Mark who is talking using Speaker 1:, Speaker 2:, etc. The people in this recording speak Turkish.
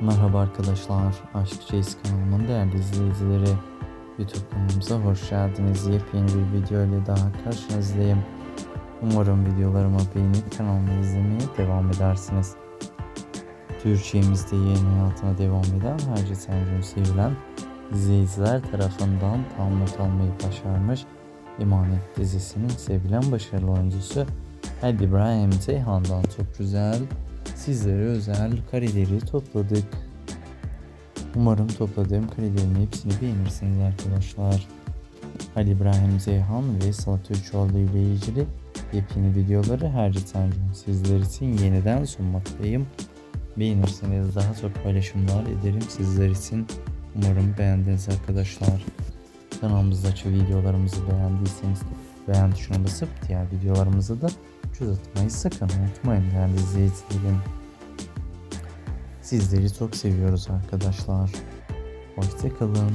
Speaker 1: Merhaba arkadaşlar, Aşk Reis kanalımın değerli izleyicileri. YouTube kanalımıza hoş geldiniz. Yepyeni bir video ile daha karşınızdayım. Umarım videolarımı beğenip kanalımı izlemeye devam edersiniz. Türkçemizde yeni hayatına devam eden Hacı Tenrüm sevilen izleyiciler tarafından tam not almayı başarmış Emanet dizisinin sevilen başarılı oyuncusu Ali İbrahim Ceyhan'dan çok güzel sizlere özel kareleri topladık. Umarım topladığım karelerin hepsini beğenirsiniz arkadaşlar. Ali İbrahim Zeyhan ve Sıla Türkoğlu ile ilgili yepyeni videoları her gün sizler için yeniden sunmaktayım. Beğenirseniz daha çok paylaşımlar ederim sizler için. Umarım beğendiniz arkadaşlar. Kanalımızdaki videolarımızı beğendiyseniz beğen tuşuna basıp diğer videolarımızı da göz atmayı sakın unutmayın değerli izleyicilerim. Sizleri çok seviyoruz arkadaşlar. Hoşçakalın.